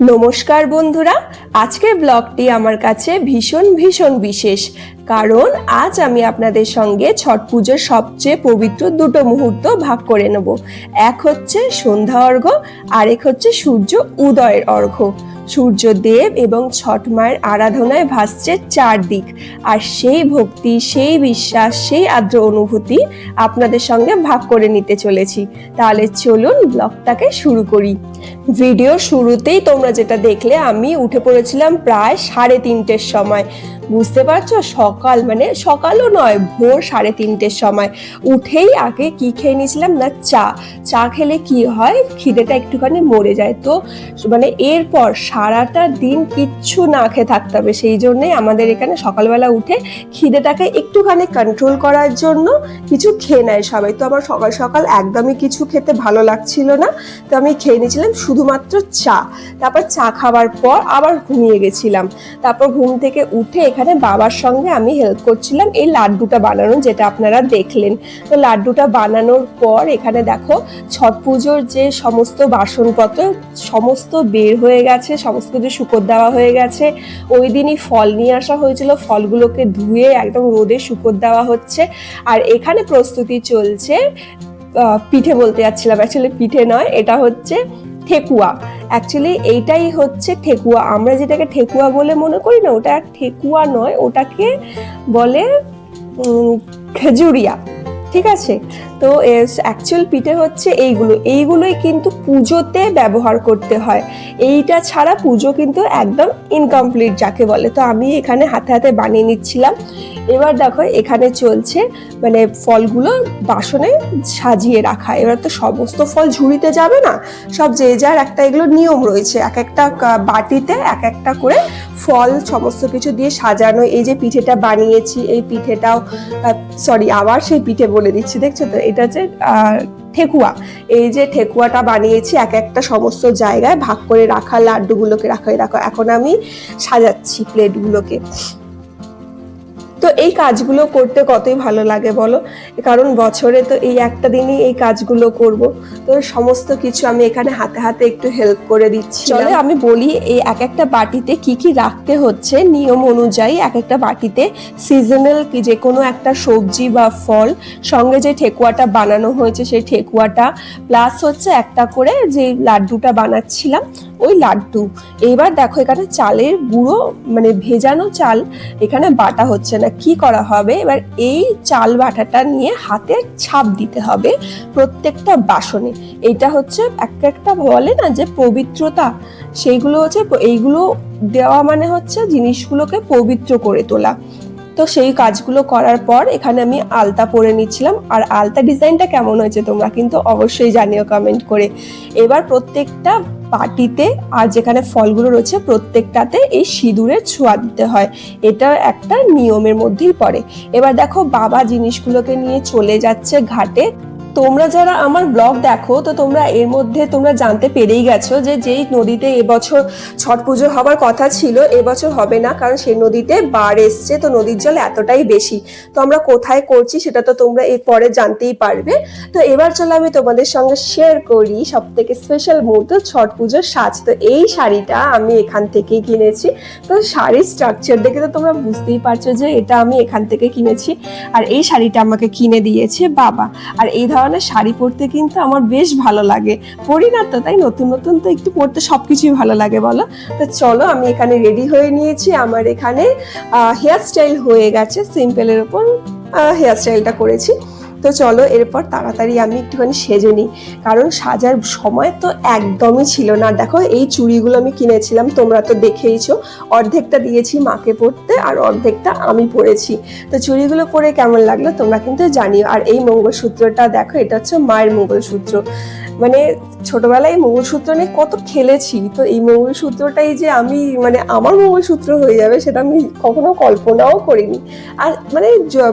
নমস্কার বন্ধুরা, আজকের ব্লগটি আমার কাছে ভীষণ ভীষণ বিশেষ, কারণ আজ আমি আপনাদের সঙ্গে ছট পুজোর সবচেয়ে পবিত্র দুটো মুহূর্ত ভাগ করে নেব। এক হচ্ছে সন্ধ্যা অর্ঘ্য, আরেক হচ্ছে সূর্য উদয়ের অর্ঘ্য। সূর্যদেব এবং ছট মায়ের আরাধনায় ভাসছে চারদিক। আর সেই ভক্তি, সেই বিশ্বাস, সেই আদ্র অনুভূতি আপনাদের সঙ্গে ভাগ করে নিতে চলেছি। তাহলে চলুন ব্লগটাকে শুরু করি। ভিডিও শুরুতেই তোমরা যেটা দেখলে, আমি উঠে পড়েছিলাম প্রায় সাড়ে তিনটের সময়। বুঝতে পারছ? সকাল মানে সকালও নয়, ভোর সাড়ে তিনটের সময়। উঠেই আগে কি খেয়ে নিয়েছিলাম না? চা। চা খেলে কি হয়? খিদেটা একটুখানি মরে যায়। তো মানে এরপর সারাটা দিন কিচ্ছু না খেয়ে থাকতে হবে। সেই জন্যই আমাদের এখানে সকালবেলা উঠে খিদেটাকে একটুখানি কন্ট্রোল করার জন্য কিছু খেয়ে নেয় সবাই। তো আমার সকাল সকাল একদমই কিছু খেতে ভালো লাগছিল না। তো আমি খেয়ে নিয়েছিলাম শুধুমাত্র চা। তারপর চা খাওয়ার পর আবার ঘুমিয়ে গেছিলাম। তারপর ঘুম থেকে উঠে এখানে বাবার সঙ্গে আমি হেল্প করছিলাম এই লাড্ডুটা বানানো যেটা আপনারা দেখলেন। তো লাড্ডুটা বানানোর পর এখানে দেখো, ছট পুজোর যে সমস্ত বাসনপত্র, সমস্ত বের হয়ে গেছে, সমস্ত কিছু শুকর দেওয়া হয়ে গেছে। ওই দিনই ফল নিয়ে আসা হয়েছিল, ফলগুলোকে ধুয়ে একদম রোদে শুকর দেওয়া হচ্ছে। আর এখানে প্রস্তুতি চলছে পিঠে বলতে যাচ্ছিলাম অ্যাকচুয়ালি পিঠে নয়, এটা হচ্ছে ঠেকুয়া। অ্যাকচুয়ালি এইটাই হচ্ছে ঠেকুয়া। আমরা যেটাকে ঠেকুয়া বলে মনে করি না, ওটা ঠেকুয়া নয়, ওটাকে বলে খেজুরিয়া। ঠিক আছে? তো অ্যাকচুয়াল পিঠে হচ্ছে এইগুলো। এইগুলোই কিন্তু পুজোতে ব্যবহার করতে হয়। এইটা ছাড়া পুজো কিন্তু একদম ইনকমপ্লিট যাকে বলে। তো আমি এখানে হাতে হাতে বানিয়ে নিচ্ছিলাম। এবার দেখো, এখানে চলছে মানে ফলগুলো বাসনে সাজিয়ে রাখা। এবার তো সমস্ত ফল ঝুড়িতে যাবে না। সব যে যার একটা এগুলো নিয়ম রয়েছে। এক একটা বাটিতে এক একটা করে ফল, সমস্ত কিছু দিয়ে সাজানো। এই যে পিঠেটা বানিয়েছি, এই পিঠেটাও সরি আবার সেই পিঠে বলে দিচ্ছি, দেখছ তো? এটা যে ঠেকুয়া। এই যে ঠেকুয়াটা বানিয়েছি, এক একটা সমস্ত জায়গায় ভাগ করে রাখা, লাড্ডুগুলোকে রাখা রাখা। এখন আমি সাজাচ্ছি প্লেটগুলোকে তো এই কাজগুলো করতে কতই ভালো লাগে বলো? কারণ বছরে তো এই একটা দিনই এই কাজগুলো করব। তো সমস্ত কিছু আমি এখানে হাতে হাতে একটু হেল্প করে দিচ্ছি চলে, আমি বলি, এই এক একটা বাটিতে কি কি রাখতে হচ্ছে নিয়ম অনুযায়ী এক একটা বাটিতে সিজনাল কি যে কোনো একটা সবজি বা ফল, সঙ্গে যে ঠেকুয়াটা বানানো হয়েছে সেই ঠেকুয়াটা প্লাস হচ্ছে একটা করে যে লাড্ডুটা বানাচ্ছিলাম ওই লাড্ডু। এবার দেখো, এখানে চালের গুঁড়ো মানে ভেজানো চাল এখানে বাটা হচ্ছে না। কি করা হবে? এবার এই চাল বাটাটা নিয়ে হাতে ছাপ দিতে হবে প্রত্যেকটা বাসনে। এটা হচ্ছে এক একটা বলে না যে পবিত্রতা। সেইগুলো হচ্ছে, এইগুলো দেওয়া মানে হচ্ছে জিনিসগুলোকে পবিত্র করে তোলা। তো সেই কাজগুলো করার পর এখানে আমি আলতা পরে নিচ্ছিলাম। আর আলতা ডিজাইনটা কেমন হয়েছে তোমরা কিন্তু অবশ্যই জানিও কমেন্ট করে। এবার প্রত্যেকটা পাটিতে আর যেখানে ফলগুলো রয়েছে প্রত্যেকটাতে এই সিঁদুরের ছোঁয়া দিতে হয়। এটা একটা নিয়মের মধ্যেই পড়ে। এবার দেখো বাবা জিনিসগুলোকে নিয়ে চলে যাচ্ছে ঘাটে। তোমরা যারা আমার ব্লগ দেখো, তো তোমরা এর মধ্যে তোমরা জানতে পেরেই গেছো যে যেই নদীতে এবছর ছট পুজো হওয়ার কথা ছিল, এবছর হবে না, কারণ সেই নদীতে বার এসছে, তো নদীর জল এতটাই বেশি। তো আমরা কোথায় করছি সেটা তো তোমরা এর পরে জানতেই পারবে। তো এবার চলো আমি তোমাদের সঙ্গে শেয়ার করি সব থেকে স্পেশাল মুহূর্ত ছট পুজোর সাজ। তো এই শাড়িটা আমি এখান থেকেই কিনেছি। তো শাড়ির স্ট্রাকচার দেখে তো তোমরা বুঝতেই পারছ যে এটা আমি এখান থেকে কিনেছি। আর এই শাড়িটা আমাকে কিনে দিয়েছে বাবা। আর এই ধরনের শাড়ি পরতে কিন্তু আমার বেশ ভালো লাগে। পরি না তো, তাই নতুন নতুন তো একটু পরতে সব কিছুই ভালো লাগে, বলো? তো চলো, আমি এখানে রেডি হয়ে নিয়েছি। আমার এখানে হেয়ার স্টাইল হয়ে গেছে সিম্পলের ওপর হেয়ার স্টাইলটা করেছি। তো চলো এরপর তাড়াতাড়ি আমি একটুখানি সেজে নিই। কারণ সাজার সময় তো একদমই ছিল না। দেখো এই চুড়িগুলো আমি কিনেছিলাম, তোমরা তো দেখেইছো। অর্ধেকটা দিয়েছি মাকে পরতে আর অর্ধেকটা আমি পরেছি। তো চুড়িগুলো পরে কেমন লাগল তোমরা কিন্তু জানিও। আর এই মঙ্গলসূত্রটা দেখো, এটা হচ্ছে মায়ের মঙ্গলসূত্র। মানে ছোটবেলায় মঙ্গলসূত্র নিয়ে কত খেলেছি। তো এই মঙ্গলসূত্রটাই যে আমি মানে আমার মঙ্গলসূত্র হয়ে যাবে সেটা আমি কখনো কল্পনাও করিনি। আর মানে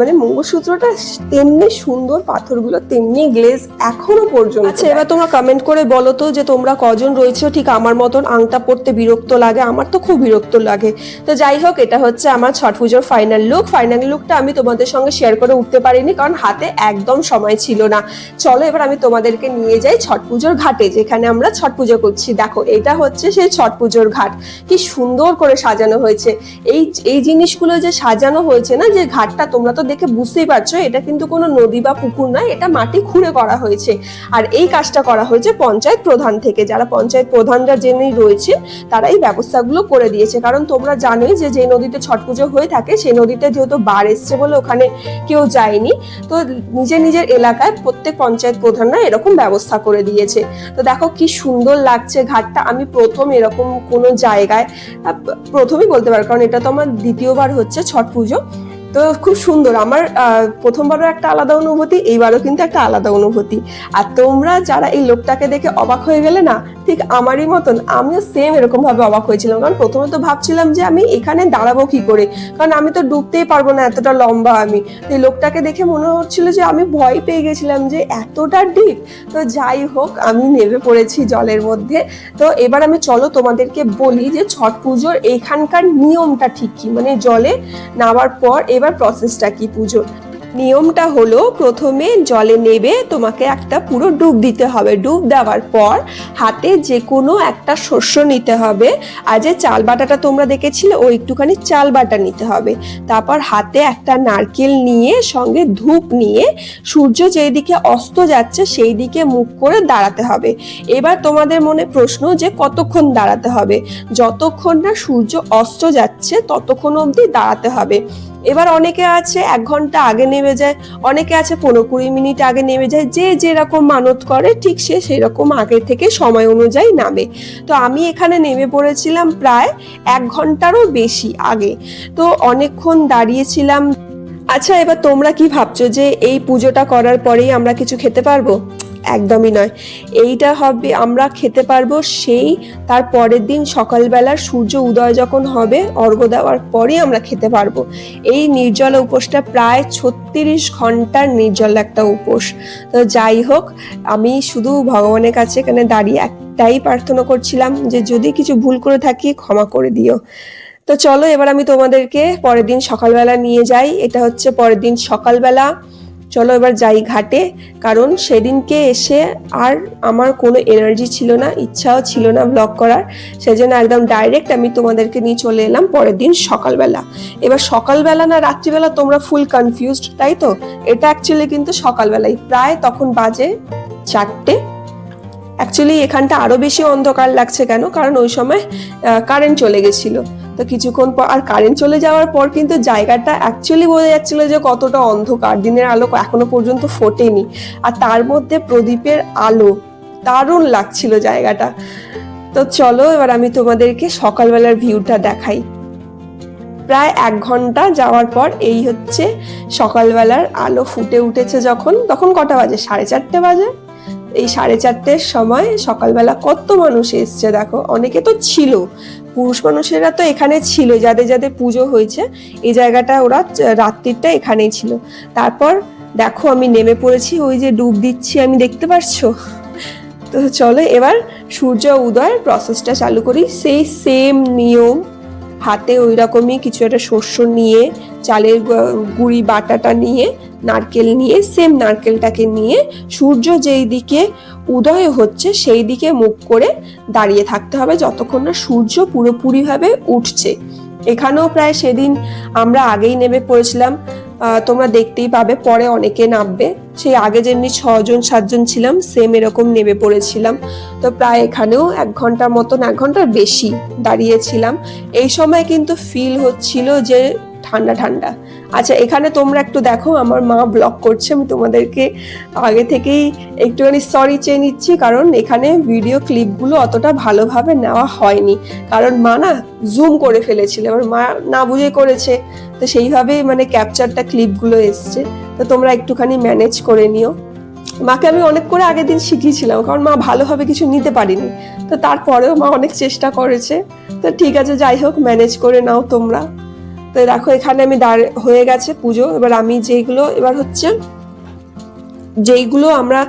মানে মঙ্গলসূত্রটা তেমনি সুন্দর পাথরগুলো তেমনি গ্লেজ এখনও পর্যন্ত আচ্ছা এবার তোমরা কমেন্ট করে বলো তো যে তোমরা কজন রয়েছো ঠিক আমার মতন আংটা পড়তে বিরক্ত লাগে? আমার তো খুব বিরক্ত লাগে। তো যাই হোক এটা হচ্ছে আমার ছট পুজোর ফাইনাল লুক ফাইনাল লুকটা আমি তোমাদের সঙ্গে শেয়ার করে উঠতে পারিনি কারণ হাতে একদম সময় ছিল না। চলো এবার আমি তোমাদেরকে নিয়ে যাই ছট পুজোর ঘাটে, যেখানে আমরা ছট পুজো করছি। দেখো, এটা হচ্ছে সেই ছট পুজোর ঘাট। কি সুন্দর করে সাজানো হয়েছে। এই এই জিনিসগুলো যে সাজানো হয়েছে না, যে ঘাটটা তোমরা তো দেখে বুঝতেই পারছ, এটা কিন্তু কোনো নদী বা পুকুর নয়, এটা মাটি খুঁড়ে করা হয়েছে। আর এই কাজটা করা হয়েছে পঞ্চায়েত প্রধান থেকে। যারা পঞ্চায়েত প্রধানরা যিনি রয়েছে তারা এই ব্যবস্থাগুলো করে দিয়েছে। কারণ তোমরা জানোই যে যে নদীতে ছট পুজো হয়ে থাকে, সেই নদীতে যেহেতু বার এসছে বলে ওখানে কেউ যায়নি, তো নিজের নিজের এলাকায় প্রত্যেক পঞ্চায়েত প্রধানরা এরকম ব্যবস্থা করে দিয়েছে। তো দেখো কি সুন্দর লাগছে ঘাটটা। আমি প্রথম এরকম কোনো জায়গায় প্রথমেই বলতে পারো, কারণ এটা তো আমার দ্বিতীয়বার হচ্ছে ছট পুজো। তো খুব সুন্দর। আমার প্রথমবারও একটা আলাদা অনুভূতি, এইবারও কিন্তু একটা আলাদা অনুভূতি। আর তোমরা যারা এই লোকটাকে দেখে অবাক হয়ে গেলে না ঠিক আমারই মতন। আমিও সেম এরকম ভাবে অবাক হয়েছিলাম। কারণ প্রথমে তো ভাবছিলাম যে আমি এখানে দাঁড়াবো কি করে? কারণ আমি তো ডুবতেই পারব না, এতটা লম্বা আমি। তো লোকটাকে দেখে মনে হচ্ছিল যে আমি ভয় পেয়ে গেছিলাম যে এতটা ডিপ তো যাই হোক, আমি নেমে পড়েছি জলের মধ্যে। তো এবার আমি চলো তোমাদেরকে বলি যে ছট পুজোর এখানকার নিয়মটা ঠিক কি? মানে জলে নামার পর এবার প্রসেসটা কি পুজোর? নিয়মটা হলো প্রথমে জলে নেবে, তোমাকে একটা পুরো ডুব দিতে হবে। ডুব দেওয়ার পর হাতে যে কোনো একটা শস্য নিতে হবে। আর যে চাল বাটাটা তোমরা দেখেছিলে ও একটুখানি চাল বাটা নিতে হবে। তারপর হাতে একটা নারকেল নিয়ে, সঙ্গে ধূপ নিয়ে, সূর্য যেই দিকে অস্ত যাচ্ছে সেই দিকে মুখ করে দাঁড়াতে হবে। এবার তোমাদের মনে প্রশ্ন যে কতক্ষণ দাঁড়াতে হবে? যতক্ষণ না সূর্য অস্ত যাচ্ছে, ততক্ষণ অবধি দাঁড়াতে হবে। এবার অনেকে আছে, এক ঘণ্টা আগে নেমে যায়, অনেকে আছে পনেরো কুড়ি মিনিট আগে নেমে যায়, যে যেরকম মানত করে, ঠিক সে সেরকম আগে থেকে সময় অনুযায়ী নামে। তো আমি এখানে নেমে পড়েছিলাম প্রায় এক ঘন্টারও বেশি আগে। তো অনেকক্ষণ দাঁড়িয়েছিলাম। আচ্ছা এবার তোমরা কি ভাবছ যে এই পুজোটা করার পরেই আমরা কিছু খেতে পারব? একদমই নয়। এইটা হবে, আমরা খেতে পারব সেই, তার পরের দিন সকালবেলা সূর্য উদয় যখন হবে, অর্ঘ্য দেওয়ার পরেই আমরা খেতে পারব। এই নির্জল উপোসটা প্রায় ছত্রিশ ঘণ্টার নির্জল একটা উপোস। তো যাই হোক, আমি শুধু ভগবানের কাছে এখানে দাঁড়িয়ে একটাই প্রার্থনা করছিলাম যে যদি কিছু ভুল করে থাকি, ক্ষমা করে দিও। তো চলো, এবার আমি তোমাদেরকে পরের দিন সকালবেলা নিয়ে যাই। এটা হচ্ছে পরের দিন সকালবেলা চলো এবার যাই ঘাটে, কারণ সেদিনকে এসে আর আমার কোনো এনার্জি ছিল না, ইচ্ছাও ছিল না ব্লগ করার। সেজন্য একদম ডাইরেক্ট আমি তোমাদেরকে নিয়ে চলে এলাম পরের দিন সকালবেলা। এবার সকালবেলা না রাত্রিবেলা তোমরা ফুল কনফিউজড তাই তো? এটা অ্যাকচুয়ালি কিন্তু সকালবেলাই। প্রায় তখন বাজে চারটে। অ্যাকচুয়ালি এখানটা আরও বেশি অন্ধকার লাগছে কেন? কারণ ওই সময় কারেন্ট চলে গেছিল। তো কিছুক্ষণ পর, আর কারেন্ট চলে যাওয়ার পর কিন্তু জায়গাটা অ্যাকচুয়ালি বোঝা যাচ্ছিল যে কতটা অন্ধকার। দিনের আলো এখনও পর্যন্ত ফোটেনি। আর তার মধ্যে প্রদীপের আলো দারুণ লাগছিল জায়গাটা। তো চলো, এবার আমি তোমাদেরকে সকালবেলার ভিউটা দেখাই। প্রায় এক ঘণ্টা যাওয়ার পর এই হচ্ছে সকালবেলার আলো ফুটে উঠেছে যখন। তখন কটা বাজে? সাড়ে চারটে বাজে? এই সাড়ে চারটের সময় সকালবেলা কত মানুষ এসছে দেখো, অনেকে তো ছিল। পুরুষ মানুষেরা তো এখানে ছিল, যাদের যাদের পুজো হয়েছে, এই জায়গাটা ওরা রাত্রিরটা এখানেই ছিল। তারপর দেখো আমি নেমে পড়েছি, ওই যে ডুব দিচ্ছি আমি, দেখতে পারছ? তো চলো এবার সূর্য উদয়ের প্রসেসটা চালু করি। সেই সেম নিয়ম হাতে ওই রকমই কিছু একটা শস্য নিয়ে, চালের গুঁড়ি, বাটাটা নিয়ে, নারকেল নিয়ে সেম নারকেলটাকে নিয়ে সূর্য যেই দিকে উদয় হচ্ছে সেই দিকে মুখ করে দাঁড়িয়ে থাকতে হবে যতক্ষণ না সূর্য পুরোপুরিভাবে উঠছে। এখানেও প্রায় সেদিন আমরা আগেই নেমে পড়েছিলাম। তোমরা দেখতেই পাবে, পরে অনেকে নামবে। সেই আগে যেমনি ছজন, সাতজন ছিলাম সেম এরকম নেমে পড়েছিলাম। তো প্রায় এখানেও এক ঘণ্টার মতন, এক ঘণ্টার বেশি দাঁড়িয়েছিলাম। এই সময় কিন্তু ফিল হচ্ছিল যে ঠান্ডা ঠান্ডা। আচ্ছা এখানে তোমরা একটু দেখো, আমার মা ব্লগ করছে, আমি তোমাদেরকে আগে থেকেই একটুখানি সরি চেয়ে নিচ্ছি, কারণ এখানে ভিডিও ক্লিপগুলো অতটা ভালোভাবে নেওয়া হয়নি। কারণ মা না জুম করে ফেলেছিল, এবার মা না বুঝে করেছে। তো সেইভাবেই মানে ক্যাপচারটা ক্লিপগুলো এসছে। তো তোমরা একটুখানি ম্যানেজ করে নিও। মাকে আমি অনেক করে আগের দিন শিখিয়েছিলাম, কারণ মা ভালোভাবে কিছু নিতে পারিনি। তো তারপরেও মা অনেক চেষ্টা করেছে। তো ঠিক আছে, যাই হোক ম্যানেজ করে নাও তোমরা। তো দেখো এখানে আমি দাঁড় হয়ে গেছে পুজো। এবার আমি যেগুলো এবার হচ্ছে যেইগুলো আমরা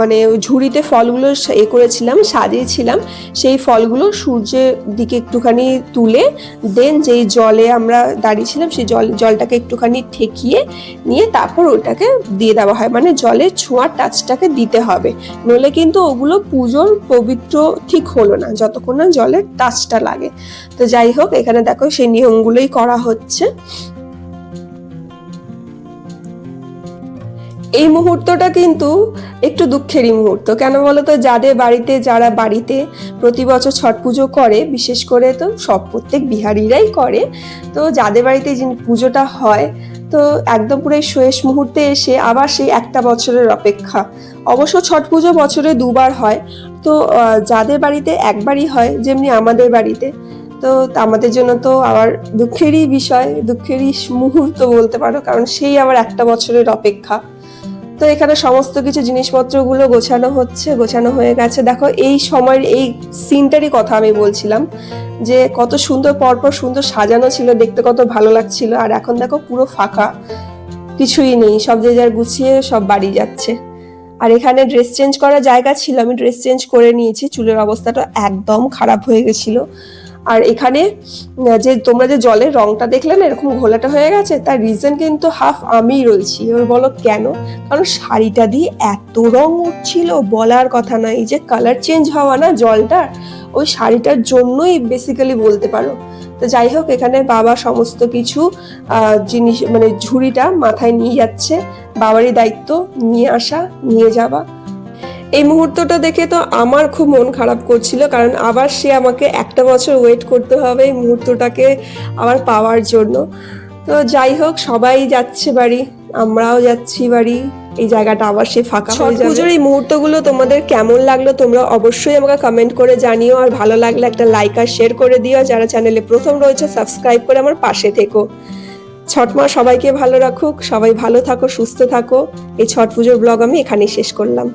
মানে ঝুড়িতে ফলগুলো এ করেছিলাম, সাজিয়েছিলাম, সেই ফলগুলো সূর্যের দিকে একটুখানি তুলে, দেন যেই জলে আমরা দাঁড়িয়েছিলাম, সেই জল, জলটাকে একটুখানি ঠেকিয়ে নিয়ে তারপর ওটাকে দিয়ে দেওয়া হয়। মানে জলের ছোঁয়ার টাচটাকে দিতে হবে। নইলে কিন্তু ওগুলো পুজোর পবিত্র ঠিক হলো না, যতক্ষণ না জলের টাচটা লাগে। তো যাই হোক, এখানে দেখো সেই নিয়মগুলোই করা হচ্ছে। এই মুহূর্তটা কিন্তু একটু দুঃখেরই মুহূর্ত। কেন বলো তো যাদের বাড়িতে, যারা বাড়িতে প্রতি বছর ছট পুজো করে, বিশেষ করে তো সব প্রত্যেক বিহারিরাই করে, তো যাদের বাড়িতে পুজোটা হয়, তো একদম পুরো শেষ মুহূর্তে এসে আবার সেই একটা বছরের অপেক্ষা। অবশ্য ছট পুজো বছরে দুবার হয়, তো যাদের বাড়িতে একবারই হয়, যেমনি আমাদের বাড়িতে, তো আমাদের জন্য তো আবার দুঃখেরই বিষয়, দুঃখেরই মুহূর্ত বলতে পারো, কারণ সেই আবার একটা বছরের অপেক্ষা। তো এখানে সমস্ত কিছু জিনিসপত্রগুলো গোছানো হচ্ছে, গোছানো হয়ে গেছে। দেখো, এই সময়ের এই সিনটারই কথা আমি বলছিলাম, যে কত সুন্দর পরপর সুন্দর সাজানো ছিল, দেখতে কত ভালো লাগছিল। আর এখন দেখো, পুরো ফাঁকা, কিছুই নেই, সব যে যার গুছিয়ে সব বাড়ি যাচ্ছে। আর এখানে ড্রেস চেঞ্জ করার জায়গা ছিল, আমি ড্রেস চেঞ্জ করে নিয়েছি, চুলের অবস্থাটা একদম খারাপ হয়ে গেছিল। আর এখানে যে তোমরা যে জলের রংটা দেখলে না, এরকম ঘোলাটা হয়ে গেছে, তার রিজন কিন্তু হাফ আমিই রয়েছি। এবার বলো কেন? কারণ শাড়িটা দিয়ে এত রং উঠছিল, বলার কথা না। এই যে কালার চেঞ্জ হওয়া না জলটার, ওই শাড়িটার জন্যই বেসিক্যালি বলতে পারো। তো যাই হোক, এখানে বাবা সমস্ত কিছু জিনিস মানে ঝুড়িটা মাথায় নিয়ে যাচ্ছে। বাবারই দায়িত্ব, নিয়ে আসা, নিয়ে যাওয়া। এই মুহূর্তটা দেখে তো আমার খুব মন খারাপ করছিল কারণ আবার সে আমাকে একটা বছর ওয়েট করতে হবে এই মুহূর্তটাকে আবার পাওয়ার জন্য। তো যাই হোক সবাই যাচ্ছে বাড়ি আমরাও যাচ্ছি বাড়ি এই জায়গাটা আবার সে ফাঁকা হয়ে যাবে। পুজোর এই মুহূর্তগুলো তোমাদের কেমন লাগল তোমরা অবশ্যই আমাকে কমেন্ট করে জানিও আর ভালো লাগলে একটা লাইক আর শেয়ার করে দিও যারা চ্যানেলে প্রথম রয়েছে সাবস্ক্রাইব করে আমার পাশে থেকো। ছট মা সবাইকে ভালো রাখুক সবাই ভালো থাকো সুস্থ থাকো। এই ছট পুজোর ব্লগ আমি এখানেই শেষ করলাম।